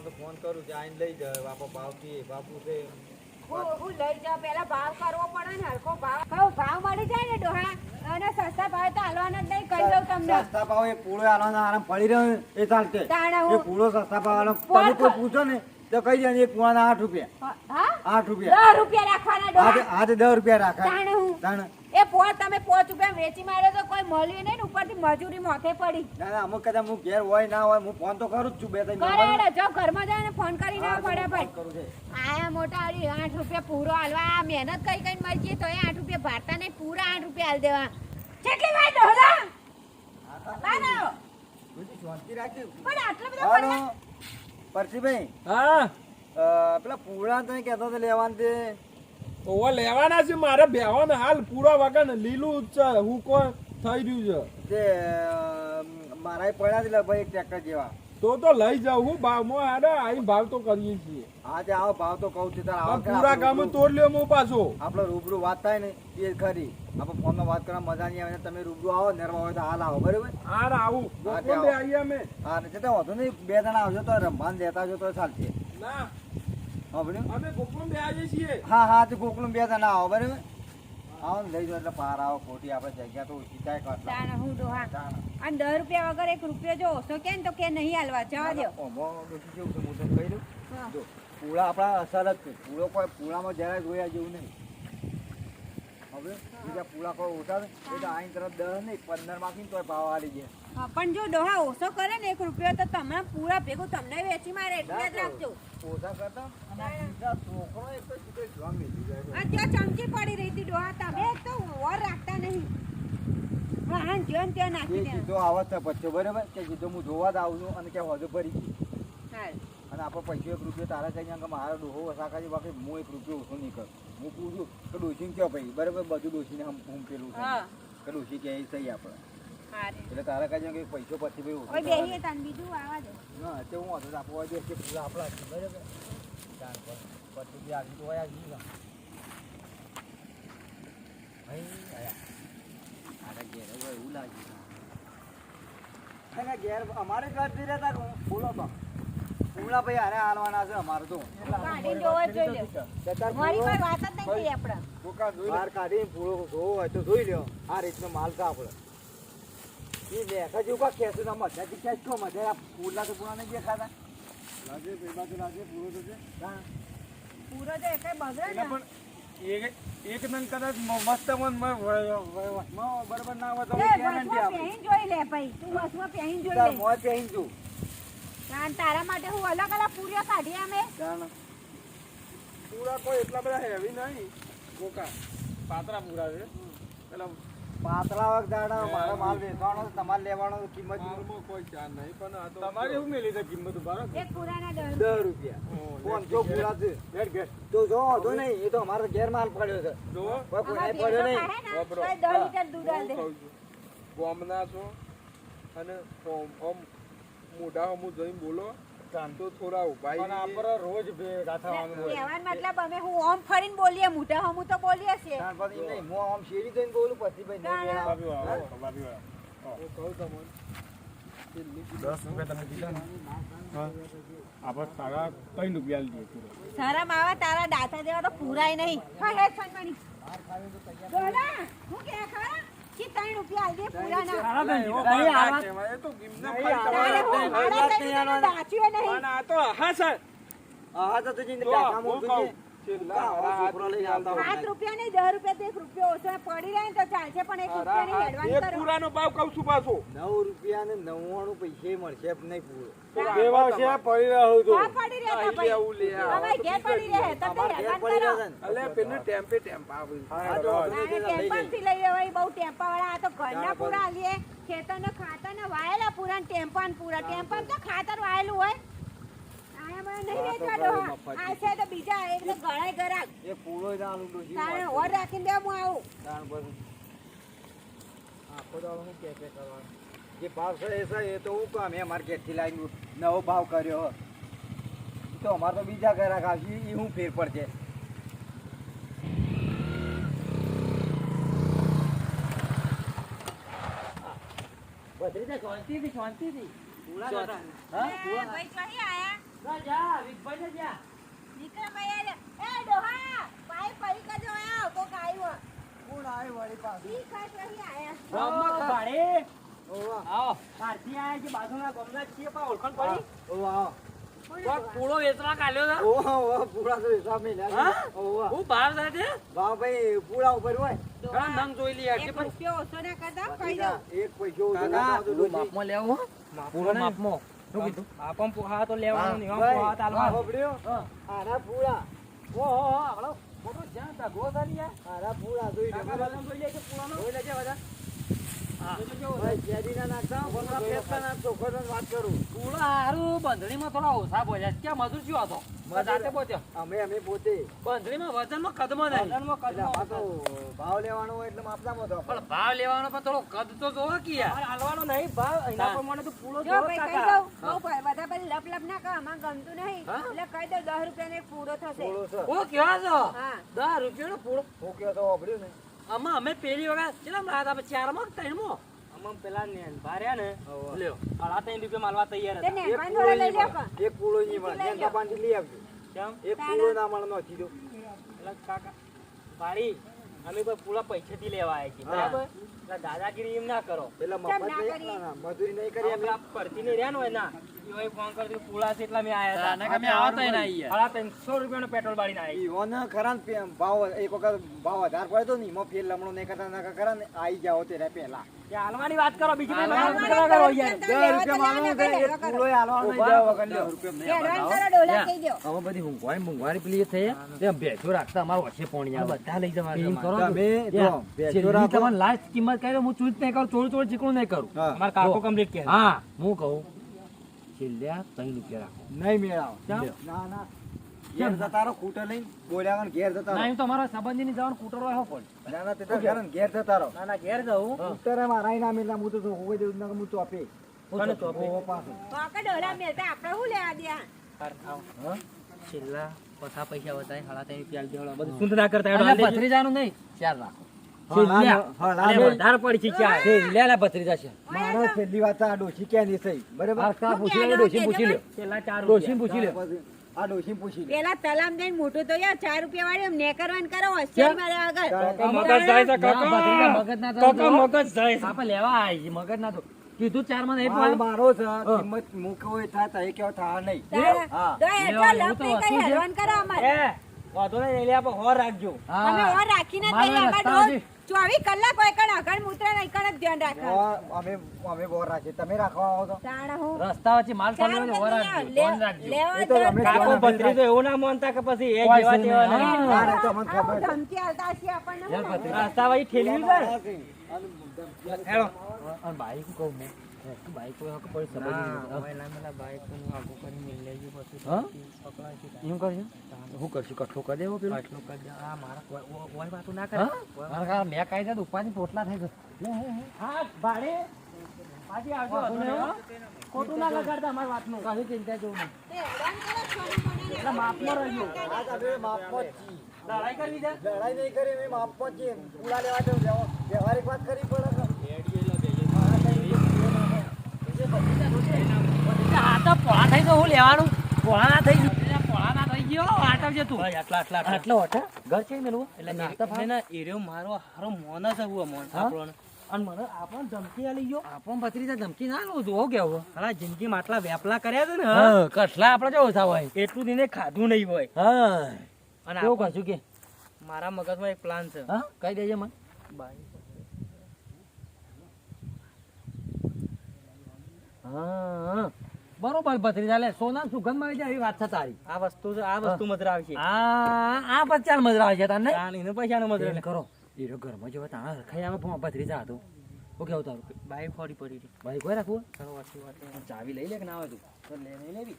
પૂળવાળા તો ફોન કરું કે આઈને લઈ જાય બાપો ભાવથી બાપુ છે. હું હું લઈ જાઉં પહેલા ભાવ કરવો પડે ને હરખો ભાવ ભાવ મળી જાય ને ડોહા? અને સસ્તા ભાવે તો હાલવાના જ નહીં કહી દઉં તમને. સસ્તા ભાવ એ પૂળો આલવાનો આરામ પડી રહ્યો એ ચાલશે. એ પૂળો સસ્તા ભાવ પોર તમે કોઈ પૂછો ને તો કહી દે એ પૂળાના આઠ રૂપિયા. હા? આઠ રૂપિયા. દસ રૂપિયા રાખવાના આજે ડોહા. આજે દસ રૂપિયા તાણે હું. તાણે એ પોર તમે પોચ રૂપિયા વેચી માર્યો તો કોઈ મળ્યું નહીં ને ઉપરથી મજૂરી મોથે પડી. ના ના અમુક કદાચ હું ઘેર હોય ના હોય હું ફોન તો કરું જ છું બે ત્રણ કરે નંબર. હેડો, જો ઘરમાં જાય ને ફોન કરીને હા, પડે તો ફોન કરું છે. આયા મોટા અડી આઠ રૂપિયા પૂરો હાલવા. આ મહેનત કરી કરીને મરી જઈએ એ આઠ રૂપિયા ભારતા નહીં પૂરા આઠ રૂપિયા હાલ દેવા. કેટલી વાર ના ના બધી શાંતિ રાખી. પણ આટલા બધા હાલો, પરસીભાઈ હા? પેલા પૂરા તો કહેતો હતો લેવાના તે? ઓવા લેવાના છે મારે બેહવાને હાલ. પૂરા વગર લીલું જ છે હુકો થઈ રહ્યું છે. તે મારા પડ્યા છે ભાઈ એક ટ્રેક્ટર જેવા. તો તો લઈ જાઉં હું ભાવમાં આડે આઈ ભાવ તો કરીએ છીએ. હા તે આવો ભાવ તો કહું છું તારા આવો પૂરા કામ તોડ લ્યો હું પાછો. આપણે રૂબરૂ વાત થાય ને એ ખરી. આપણે ફોનમાં વાત કરવા મજા નહીં આવે તમે રૂબરૂ આવો નરવા હોય તો હાલ આવો બરાબર? હાલ આવું. હા, તે. આવીએ અમે. હા છતાં વાંધો નહીં બે જણા આવજો તો રમવાન લેતા આવજો તો ચાલશે. ના. હા આવીએ છીએ હા હા તે ગોકુલમ બે જણા આવો બરાબર આવો ને લઈ જાઓ એટલે પાર આવો ખોટી આપણે જગ્યા તો ઓછી થાય કરતા હું ચાલો. અને દસ રૂપિયા વગર એક રૂપિયો જો ઓછો કે ને તો કે નહીં હાલવા જવા દો કેવું છે હું તમને કહી દઉં જો પૂળા આપણા અસર જ છે પૂળો કોઈ પૂળામાં જરાય જોયા જેવું નહીં હવે બીજા પૂરા કોઈ ઓછા છે એ તો આઈન તરફ દસ નહીં પંદરમાંથી તોય ભાવ આલી ગયા પણ જો ડોહા ઓછો કરે ને એક રૂપિયો તો તમે પૂરા ભેગું તમને વેચી મારે એટલે જ રાખજો. ઓછા કરતા છોકરો એક તો સીધો જોવા મેલી જાય. ત્યાં ચમચી પડી રહી હતી ડોહા તમે એક તો ઓર રાખતા નહીં. હા જ્યાં ત્યાં નાખી દેવાનું. સીધો આવત પછી બરાબર? કે જીધો હું જોવા જ આવું છું અને કે વધુ ભરી હાલ. અને આપણે પૈસો એક રૂપિયો તારા કહીને કે મારો ડોહો વસાકાજી બાકી હું એક રૂપિયો ઓછો નહીં કરું. હું પૂછું કે ડોસીને કયો ભાઈ? બરાબર બધું ડોસીને હું પેલું કે ડોસી કે થઈ આપણે. એટલે તારા કઈ કે પૈસો પછી ભાઈ બીજું આવા દે. ના તે હું વાંધો આપવા દે કે પૂરા આપણા છે બરાબર? પછી બી આવી તો હોય આવી ભાઈ આયા. અમારે ઘરથી રહેતા બોલો તો. પૂરા ભાઈ હારે હાલવાના છે અમારે તો. કાઢી જોવા જ જોઈ લ્યો. મારી પૂરો- કોઈ વાત જ નહીં થઈ આપણે. બહાર કાઢી પૂરો જોવો હોય તો જોઈ લ્યો. આ રીતનો માલ કા આપણે. એ લેખા જેવું કા ખેંચું ના મજા થી કો મજા? આ પૂરના તો નહીં દેખાતા. લાગે બે બાજુ લાગે પૂરો તો છે. હા. પૂરો જો એકે બગડે ને. પણ એક એક નંગ કદાચ મસ્ત મન બરાબર ના હોય તો જોઈ લે ભાઈ. તું બસમાં પહેરી જોઈ લે. મોં પહેરી છું તાન તારા માટે હું અલગ અલગ પૂરીઓ કાઢી અમે પૂરા કોઈ એટલા બધા હેવી નહીં. ગોકા. પાતરા પૂરા છે. પેલા પાતળા વખત દાડા મારો માલ વેચવાનો તમારે લેવાનો કિંમત કોઈ ચાર નહીં પણ આ તો તમારે એવું મેલી છે કિંમત ઊભા એક પૂરાના દસ રૂપિયા. રૂપિયા. જો પૂરા છે? ઘેર તો જો વાંધો નહીં એ તો અમારો ઘેર માલ પડ્યો છે. જો. કોઈ અમાર કોઈને પડ્યો નહીં. વાપરો. તોય દસ લીટર દૂધ આલ. દે કહું છો અને ઓમ ઓમ મોઢા હમું જઈને બોલો તો થોડા ઊભા પણ આપણે રોજ ભેગા થવાનું હોય. કહેવાનો મતલબ અમે હું ઓમ ફરીને બોલીએ મોઢા હમું તો બોલીએ છે ત્યાર પછી નહીં હું ઓમ શેરી જઈને બોલું પછી ભાઈ નહીં મેળ આવે. હું? કહું તમને દસ રૂપિયા તમે દીધા ને? આપણે સાડા ત્રણ રૂપિયા લઈએ સારા માવા તારા દાતા જેવા તો પૂરાય નહીં. હા હે હું ત્રણ રૂપિયા આલ દે પૂરાના. એ તો તારે હું નહીં નહીં. પણ આ તો હા સર હા તો તુજી જો, કામ હું કહું, છે. છેલ્લા આવો હારા છોકરો લઈને આવતા હોય. સાત રૂપિયા નહીં દસ રૂપિયા તો એક રૂપિયો ઓછો પડી રહે ને તો ચાલશે પણ એક રૂપિયાની હાથ. કરો. પૂરાનો ભાવ કહું છું પાછો. નવ રૂપિયા ને નવ્વાણું પૈસે મળશે નહીં પૂરો. કેવા છે? પડી રહ્યો હા પડી રહે ભાઈ આવું લે આવો. ઘેર પડી રહે તમે અમારે ઘેર એડવાન્સ પડી કરો. અલે પેલું ટેમ્પે આવે. લઈ બહુ વાળા આ તો ઘરના પૂરા આલીએ. ખેતરના ખાતરના વાયેલા પૂરા ટેમ્પા પૂરા. ટેમ્પા તો ખાતર વાયેલું હોય. તો નવો ભાવ કર્યો. તો અમાર તો બીજા ગરાક આવશે એ હું ફેર પડશે શાંતિથી શાંતિથી. પૂરા હા ભાઈ આયા. ના, જા વિકભાઈ ને જા વિક્રમભાઈ આલે. એ, ડોહા, પાઇપ પડી કે જો આયો, કોક આયો. કોણ આવ્યું વળી પાછું? ઈ ખાસ ચોહી આયા. ગામમાં ભાડે ઓવા આવો બહારથી આયા છે બાજુના ગામના છીએ પણ ઓળખાણ પડી ઓવા આવો. પૂળો વેચવા કાઢ્યો છે ઓવા ઓવા પૂરા તો હિસાબ મેલ્યા છે. હા? હું ભાવ સાથે ભાવ ભાઈ પૂરા ઉપર હોય ઘણા નંગ જોઈ લઈએ એક રૂપિયો ઓછો ના કરતા, કહી એક પૈસો ઓછો ના થતો માપમાં લેવું હો? માપમાં આપણ પોહા તો લેવાનું નહીં આમ પોહા તો આ આરા? હા. આના પૂરા ઓહો, ઓહો, આપણો મોટો જ્યાં ધગો છે ને યાર. જોઈ લે પૂળાનો? જોઈ લેજે બધા. બંધણીમાં થોડા ઓછા બોલ્યા ક્યાં મજૂર શું હતો? જાતે પહોંચ્યો અમે અમે પોતે. બંધણીમાં વજનમાં કદમાં નહીં. વજનમાં એટલે આમાં તો ભાવ લેવાનો હોય એટલે માપનામાં તો પણ ભાવ લેવાનો પણ થોડો કદ તો જોવો કે યાર હાલવાનો નહીં ભાવ એના પ્રમાણે તો પૂળો જો કાકા. બધા પછી લપ લપ ના કરો, અમારે ગમતું નહીં. એટલે કહી દઉં, દસ રૂપિયાનો એક પૂરો થશે. થોડો છે. ઓ કેવા છો? હા. દસ રૂપિયાનો પૂળો હું કયો તો હોભળ્યું ને. આમાં અમે પેલી વખત કેટલા લાયા હતા? ચારમાં ત્રણમાં? આમાં પેલા ને ભાર્યા ને લ્યો સાડા ત્રણ રૂપિયા માલવા તૈયાર હતા. એક પૂળો મળે. એક પૂળો ના મળે નો કીધું કાકા ભાડી અમે કોઈ પૂળા પૈસેથી લેવા આવ્યા છીએ. બરાબર? એટલે દાદાગીરી એમ ના કરો. એટલે નહીં મજૂરી નહીં કરી અમે પેલા પરથી ને રહ્યા ને હોય ના. એવાય ફોન કરી દીધું, છે એટલા મેં આયા હતા. ના, ના, અમે આવતા ય સાડા ત્રણસો રૂપિયાનો પેટ્રોલ બાળીને ખરા ને ભાવ એક વખત ભાવ વધારે પડ્યો તો ને એમાં ફેર લમણો નહીં કરતા ના ખરા ને આઈ જાઓ તે પહેલા. કે હાલવાની વાત કરો બીજી કોઈ કરો કરો, યાર. રૂપિયા છે, એક નહીં, બધી પેલી થઈ તે રાખતા અમારા વચ્ચે પોણી આવે. બધા લઈ જવા કરો તમે રાખો. તમને લાસ્ટ કિંમત કહી હું ચૂત નહીં કરું ચોરી ચોરી ચીકણું નહીં કરું. હા. કાકો કમ્પ્લીટ કે હા. હું કહું છેલ્લે આ રૂપિયા રાખો. નહીં મેળાવો. ના ના. ઘેર જતા રહો, ખૂટે લઈને બોલ્યા ઘેર જતા ના રહો. તો અમારા સંબંધીની જવાનું કૂટરો હોય પણ. ના ના તે તો ઘેર ને ઘેર જતા રહો. ના ના ઘેર જવું ઉત્તરે મારા ના મેલા હું તો હું જ ના હું તો આપે. કોને તો આપે? ઓહો પાછું. કાકા ડોલા મેલતા આપણે હું લેવા દ્યા? હા? છેલ્લા પથા પૈસા બતાય સાડા ત્રણ પ્યાલ દેવાના. બધું. સુંદર ના કરતા એટલે પથરી જાનું નહીં. ચાર રાખો હા, હા, હા, હા, ડોશી ક્યાં ની થઈ? બરાબર? આ કા પૂછી લે આ ડોશી પૂછી પેલા તલામ જઈને મોટું તો યાર ચાર રૂપિયા વાળી એમ નેકરવાન કરો હોશિયારી માર્યા આગળ મગજ જાય છે, કાકા. મગજ ના કાકા તો. મગજ જાય છે. આપણે લેવા આવી મગજ ના તો કીધું ચારમાં નહીં મારો છે કિંમત મૂકો હોય થાય તો એ કેવો થા નહીં હા. તો એટલો લેવાનું લપ તો નહીં કરી હતું કરો અમારે. એ, વાંધો નહીં, લઈ લે, આપણે હોર રાખજો અમે ઓર રાખીને જઈએ. અમારે ચોવીસ કલાક હોય કણ અગણ મૂત્ર નહીં કણ જ ધ્યાન રાખે અમે અમે બોર રાખીએ. તમે રાખવા આવો તો. તાણે હું. રસ્તા વચ્ચે માલ સામે ને રાખજો. લેવા એ તો તો અમે કાકો જોવાના ભત્રીજો એવું ના માનતા કે પછી એ જેવા તેવા નહીં. તો મને ખબર ધમકી આલતા હશે આપણને? રસ્તા વાળી ઠેલવી છે અને હેડો. અને બાઈક કહું કરી ઉપાડી પોટલા થઈ ગયો. ખોટું ના લગાડતા અમારી વાતનું. કશું ચિંતા જેવું કરો, માપમાં અમે માપમાં લડાઈ કરવી છે? લડાઈ નહીં કરી માપમાં જ પૂરા લેવા જવું વ્યવહારિક વાત કરવી પડે ને. આ તો પોળા થઈ તો હું લેવાનું? પોળા ના થઈ ગયું. પોળા ના થઈ ગયો તું. આટલા આટલા આટલો. ઓટા ઘર છે મેલું એટલે નાસ્તા ભાવ એર્યો મારો હારો મોન જ હું? મોન આપણો અને મને આપણને ધમકી આલી ગયો. આપણ ભત્રીજા ધમકી ના લો જો કેવું હાલા જિંદગીમાં આટલા વેપલા કર્યા છે ને કસલા આપણે જો ઓછા હોય. એટલું દિને ખાધું નહીં હોય. હા. અને કેવું આપણ- કે? મારા મગજમાં એક પ્લાન છે. હા? કઈ દેજે મને. બાઈ. હા. બરોબર ભત્રીજા લે સોના સુગંધ મળી જાય એવી વાત છે તારી. આ વસ્તુ આ વસ્તુ મજરા આવશે આ આ બચ્ચાને મજરા આવે છે તને? તાણ એને પૈસાનો મધરા એમ કરો. એરો ઘરમાં જેવા તાણા રખાઈ આવે ભત્રીજા હતો હું કેવું તારું? બાઈક ફોડી પડી હતી હોય રાખવું? ચલો વાત ચાવી લઈ લે કે ના આવે તું? તો લે નહીં લેવી.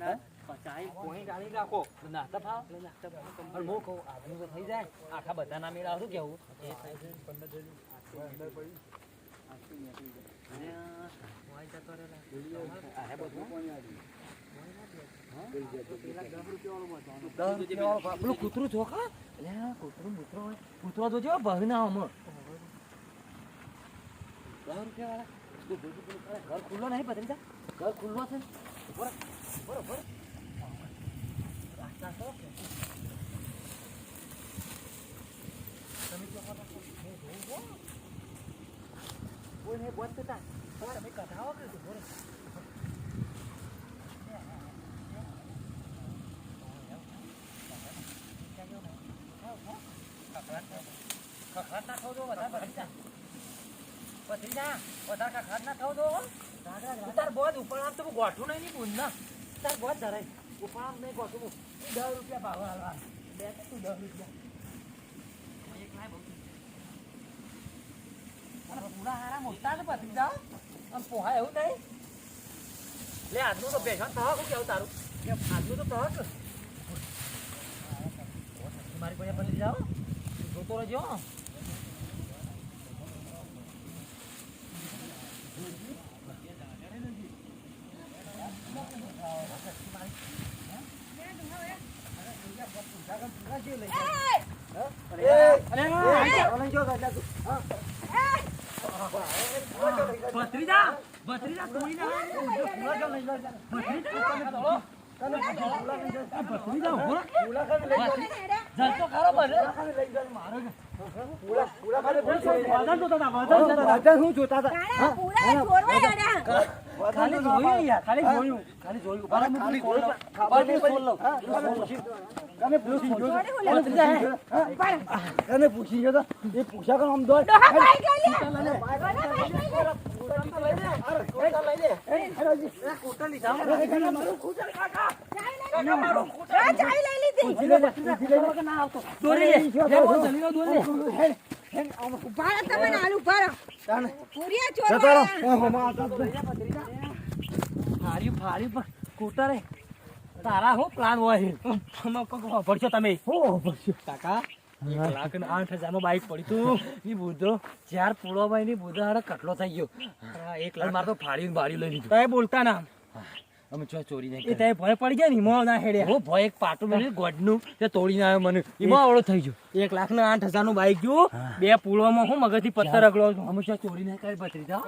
ના ચાય કોઈ ગાડી રાખો? નાસ્તા ભાવ પણ મો કહું આદમી તો થઈ જાય. આખા બધા ના મેળા શું કેવું? પેલું કૂતરું ચોખા એટલે કૂતરું કૂતરો કૂતરો તો જેવો ભગ ના આમ. ઘર ખુલ્લો નહીં ભત્રીજા? ઘર ખુલ્લો છે? રહે, રાસ્તા કરો કે? તમે જો આ બાજુ મેં જોયું હો. કોઈ નહીં બોલતું તા. તમે કઢાવો કે ઊભો ખખડાટ ના ખાવ વધારે. ભત્રીજા, વધારે ખખડાટ ના દો. તું તાર બોધ તો ગોઠું નહીં ની બુન ના. બોધ. ઉપર આમ નહીં ગોઠું દસ રૂપિયા ભાવ હાલવા. બે તું દસ રૂપિયા. એક લાય બહુ. અરે પૂરા હારા મોટા છે ભત્રીજા. આમ પોહા એવું નહીં. લે આજનું તો ભેગા થવા શું કેવું તારું કે આજનું તો થવા કે મારી પાસે બની જાઓ જોતો રહેજો ભત્રીજા ભત્રીજા કોઈ ના ભત્રીજા ઊભો રહો. જલતો ખરો બને. શું જોતા હતા? ખાલી જોયું યાર ખાલી જોયું ખાલી જોયું બરાબર ખાલી જોયું બરાબર બોલ લો કને પૂછી લેવું કને પૂછી જો એ પૂછા કર આમ દોડ ભાઈ ગઈ લે ભારત તમને આલુ ભરો પણ તારા. હું પ્લાન હોય? છે આમાં કોક વાપરશો તમે? કાકા લાખ ને આઠ હજારનું બાઈક પડ્યું તું. એ બુધો ચાર પૂળોભાઈ ની બુધો કટલો થઈ ગયો. એક લાખ મારે તો ફાડીને બાળી લઈ લીધું. તય બોલતા ના. અમે છો ચોરી નહીં એ તય ભય પડી ગયા ને ઈમો ના હેડે. હું ભય એક પાટો મેં ગોડનું તે તોડીને આવ્યો મને. ઈમો આવડો થઈ ગયો. એક લાખ ને આઠ હજારનું બાઈક ગયું. બે પુલવામાં હું મગજથી પથ્થર રગડો અમે છો ચોરી નહીં કરી ભત્રીજા.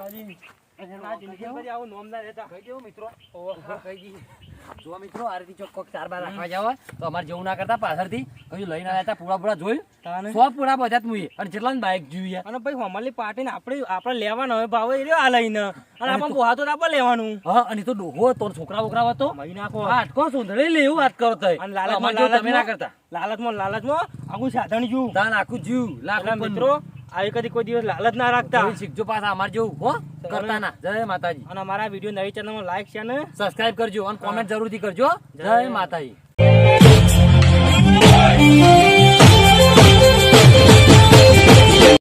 જો મિત્રો આ રીતે ચોખ્ખો ચાર બાર રાખવા જાવ તો અમારે જેવું ના કરતા પાછળથી કયું લઈને આવ્યા હતા પૂરા પૂરા જોયું? સો પૂરા બધા જ અને જેટલા બાઈક જોયું અને ભાઈ હમાલી પાર્ટી આપણે આપણે લેવાનો હવે ભાવ એ રહ્યો આ લઈને. અને આપણે લેવાનું. હા અને તો ડોહો છોકરા બોકરા હતો. નાખો. લે એવું વાત કરો તઈ અને લાલચમાં જેવું તમે ના કરતા. લાલચમાં લાલચમાં આખું સાધન જુ તાન આખું જીવ લાખ મિત્રો આવી કદી કોઈ દિવસ લાલચ ના રાખતા. શીખજો પાછા અમારે જેવું હો? કરતા ના. જય માતાજી. અને અમારા વીડિયો નવી ચેનલમાં લાઈક છે ને સબસ્ક્રાઇબ કરજો અને કોમેન્ટ જરૂરથી કરજો જય માતાજી.